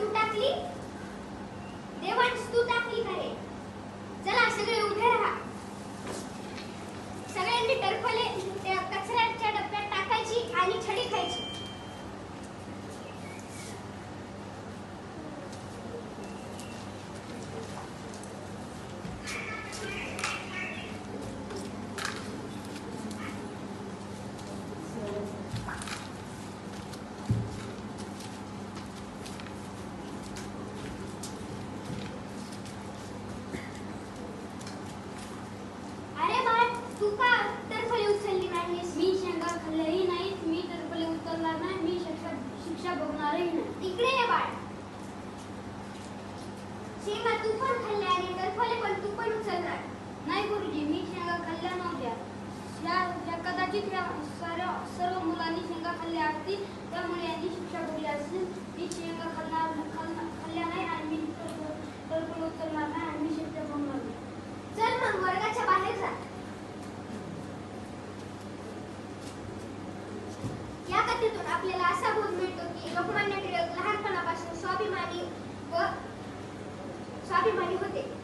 तू टाकली? देवांश तू टाकली का explicar cuál तू का टरफली उचलली नाही? मी शेंगा खाल्ल्याही नाहीत मी तर टरफले उचलणार नाही मी शिक्षा शिक्षा भोगणारही नाही. तिकडे ये बाळ. शेंगा तू पण खाल्ल्या आणि तर फले पण तू पण उचलणार. नाही गुरुजी मी शेंगा खाल्ल्या नव्हत्या. या या कदाचित या साऱ्या सर्व मुलांनी शेंगा खाल्ल्या असतील त्यामुळे यांनी शिक्षा भोगली असेल मी शेंगा खाल्णार खाल्ला- खाल्ल्या नाही आणि मी टरफल टरफल उतरणार नाही आणि मी शिक्षा भोगणार नाही चल मग वर्गाच्या बाहेर जा या कथेतून आपल्याला असा बोध मिळतो की लोकमान्य टिळक लहानपणापासून स्वाभिमानी व स्वाभिमानी होते.